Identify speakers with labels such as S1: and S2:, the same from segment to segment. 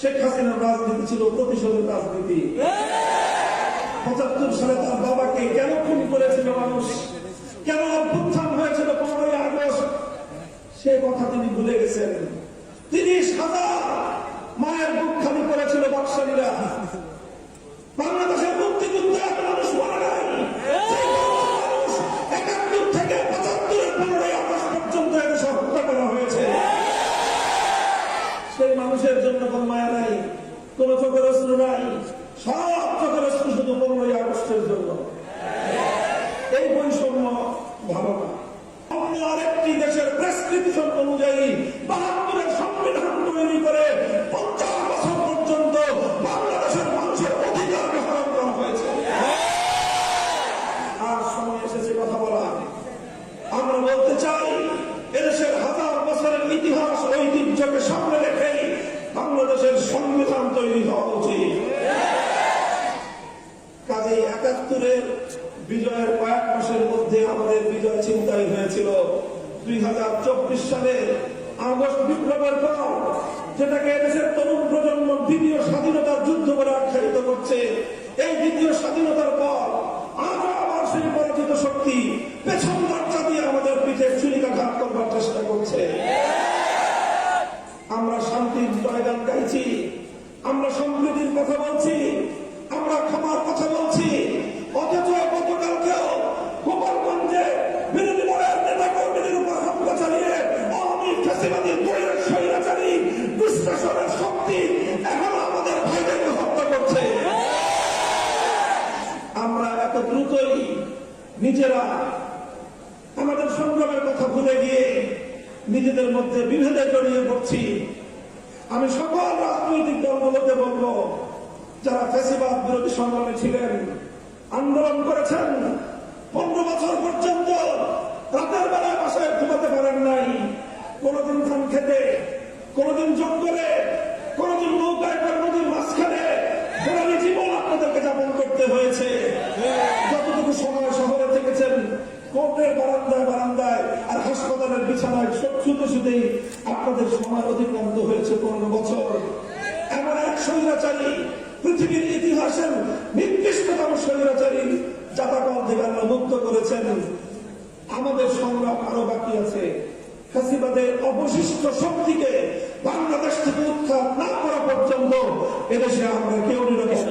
S1: শেখ হাসিনার রাজনীতি ছিল প্রতিশোধের রাজনীতি। পঁচাত্তর সালে তার বাবাকে কেন খুন করেছিল মানুষ? কেন অভ্যুত্থান হয়েছিল পনেরোই আগস্ট? সে কথা তিনি ভুলে গেছেন। তিরিশ হাজার মায়ের বুক খালি করেছিল বাকশালীরা। আরেকটি দেশের প্রেসক্রিপশন অনুযায়ী বাহাত্তরের সংবিধান তৈরি করে বাংলাদেশের সংবিধান তৈরি হওয়া উচিত। কাজে একাত্তরের বিজয়ের কয়েক মাসের মধ্যে আমাদের বিজয় চিন্তাই হয়েছিল। দুই হাজার চব্বিশ সালে আগস্ট বিপ্লবের পর যেটাকে এদেশের তরুণ প্রজন্ম দ্বিতীয় স্বাধীনতার যুদ্ধ বলে আখ্যায়িত করছে, এই দ্বিতীয় স্বাধীনতার পর আমরা শান্তির জয়গান গাইছি, আমরা সম্প্রীতির কথা বলছি নিজেরা আমাদের সংগ্রামের কথা ভুলে গিয়ে নিজেদের মধ্যে বিভেদে জড়িয়ে পড়ছি। আমি সকল রাজনৈতিক দলগুলোকে বলব, যারা ফেসিবাদ বিরোধী সংগ্রামে ছিলেন, আন্দোলন করেছেন, পনেরো বছর পর্যন্ত রাতের বেলায় বাসায় ঘুমাতে পারেন নাই। কোনদিন ধান খেতে, কোনদিন জঙ্গলে হাসপাতালের বিছানায় শুতে শুতেই আপনাদের সময় অতিক্রান্ত হয়েছে পনেরো বছর। এমন এক স্বৈরাচারী, পৃথিবীর ইতিহাসের নির্দিষ্টতম স্বৈরাচারী জাতাকল থেকে আল্লাহ মুক্ত করেছেন। আমাদের সংগ্রাম আরও বাকি আছে। ফ্যাসিবাদের অবশিষ্ট শক্তিকে বাংলাদেশ থেকে উৎখাত না করা পর্যন্ত এদেশে আমরা কেউ নিরাপদ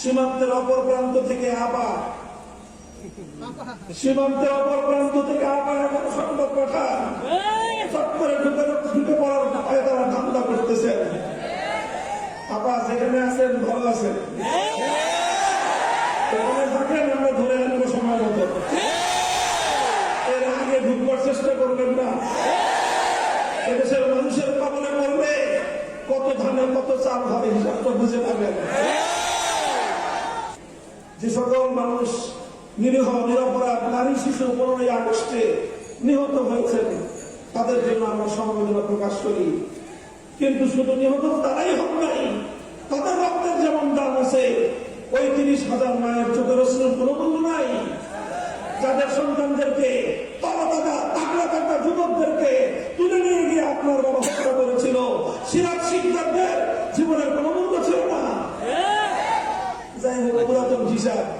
S1: সীমান্তের অপর প্রান্ত থেকে আবার সীমান্তের অপর প্রান্ত থেকে আবার এখন সংবাদ পাঠান চট করে ঢুকে ঢুকে পড়ার ভয়ে তারা ধান্দা করতেছেন আপা যেখানে আছেন ভালো আছেন? ওখানে থাকেন আমরা ধরে আনব সময় মতো। এর আগে ঢুকবার চেষ্টা করবেন না। এদেশের মানুষের কবলে পড়বে কত ধানে কত চাল হবে হিসাবটা বুঝে পাবেন যে সকল মানুষ নিরীহ, নিরপরাধ, নারী, শিশু পনেরোই আগস্টে নিহত হয়েছেন। তাদের জন্য আমরা সমবেদনা প্রকাশ করি। কিন্তু শুধু নিহত তারাই হন নাই, তাদের রক্তের যেমন দাম আছে, ওই তিরিশ হাজার মায়ের চোখের অশ্রুর কোনো মূল্য নাই। যাদের সন্তানদেরকে, তরতাজা তাকড়া তাকড়া যুবকদেরকে তুলে নিয়ে গিয়ে আপনার বাবা হত্যা করেছিল, সিরাজ শিকদারদের জীবনের কোনো মূল্য ছিল না। যাই হোক, পুরাতন হিসাব।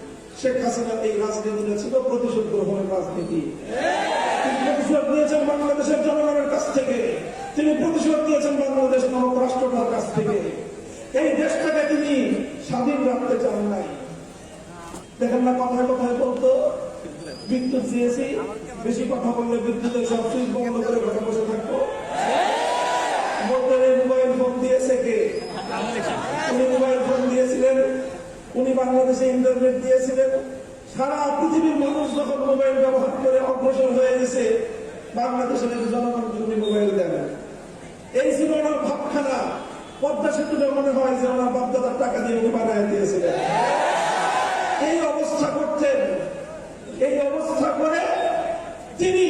S1: শেখ হাসিনার এই রাজনীতিটা ছিল প্রতিশোধ গ্রহণের রাজনীতি প্রতিশোধ নিয়েছেন বাংলাদেশের জনগণের কাছ থেকে। তিনি প্রতিশোধ নিয়েছেন বাংলাদেশ নামক কাছ থেকে। এই দেশটাকে তিনি স্বাধীন রাখতে চান নাই। দেখেন না কথায় কথায় বলতো, বিদ্যুৎ দিয়েছি, বেশি কথা বললে বিদ্যুতের সব সুইচ বন্ধ করে ঘরে বসে থাকব। বলতেন মোবাইল ফোন দিয়েছে কে? উনি মোবাইল ফোন দিয়েছিলেন, উনি বাংলাদেশে ইন্টারনেট দিয়েছিলেন। সারা পৃথিবীর মানুষ যখন মোবাইল ব্যবহার করে অগ্রসর হয়ে গেছে, বাংলাদেশের জনগণকে উনি মোবাইল দেন এই ছিল ওনার ভাবখানা। পদ্মা সেতুটা মনে হয় যে ওনার বাপ টাকা দিয়ে উনি বানায় দিয়েছিলেন। এই অবস্থা করতেন। এই অবস্থা করে তিনি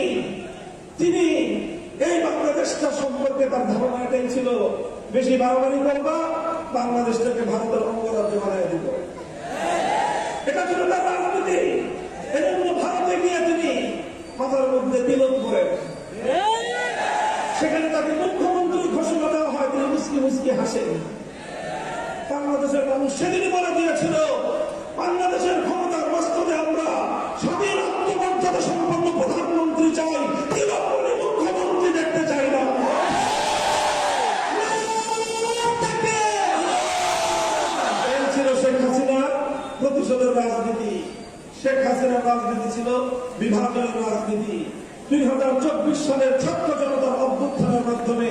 S1: তিনি এই বাংলাদেশটা সম্পর্কে তার ধারণা এটাই ছিল, বেশি বাড়াবাড়ি করবা, বাংলাদেশটাকে ভারতের অঙ্গরাজ্য বানায় দিব। এটা ছিল তার রাজনীতি এজন্য ভারতে গিয়ে তিনি মধ্যে করেন সেখানে তাকে মুখ্যমন্ত্রী ঘোষণা দেওয়া হয়, তিনি মুসকি মুসকি হাসেন। বাংলাদেশের মানুষ সেদিনই বলে দিয়েছিল, বাংলাদেশের ক্ষমতার মস্তদে আমরা স্বাধীন আত্মমর্যাদা সম্পন্ন প্রধানমন্ত্রী চাই তৃণমূলী মুখ্যমন্ত্রী দেখতে চাই না। ছিল শেখ হাসিনার প্রতিশোধের রাজনীতি। শেখ হাসিনার রাজনীতি ছিল বিভাজনের রাজনীতি। দুই হাজার চব্বিশ সালের ছাত্র জনতার অভ্যুত্থানের মাধ্যমে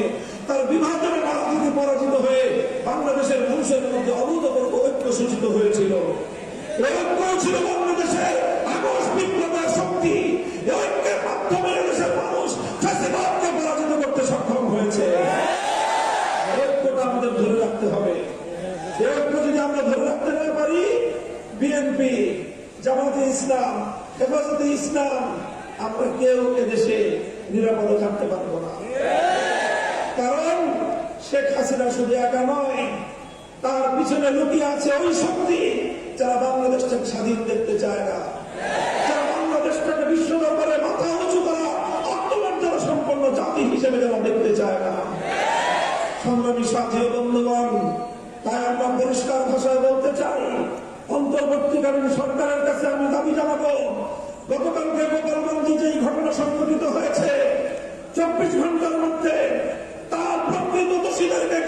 S1: তার বিভাজনের রাজনীতি পরাজিত হয়ে বাংলাদেশের মানুষের মধ্যে অভূতপূর্ব ঐক্য সূচিত হয়েছিল। শক্তি। দেশের পরাজিত করতে সক্ষম হয়েছে। আমাদের ধরে রাখতে হবে। আমরা ধরে রাখতে পারি, বিএনপি ইসলাম, হেফাজতে ইসলাম আমরা কেউ এদেশে নিরাপদে থাকতে পারব না। কারণ শেখ হাসিনা শুধু একা নয়, তার পিছনে লুকিয়ে আছে ওই শক্তি যারা বাংলাদেশটাকে স্বাধীন দেখতে চায় না। যারা বাংলাদেশটাকে বিশ্ব দরবারে মাথা উঁচু করা আত্মমর্যাদা সম্পন্ন জাতি হিসেবে যারা দেখতে চায় না। সংগ্রামী সাথী বন্ধুগণ, তাই আমরা পরিষ্কার ভাষায় বলতে চাই, অন্তর্বর্তীকালীন সরকারের কাছে আমি দাবি জানাব গতকালকে গোপালগঞ্জে যে ঘটনা সংঘটিত হয়েছে চব্বিশ ঘণ্টার মধ্যে তার প্রকৃত দোষীদেরকে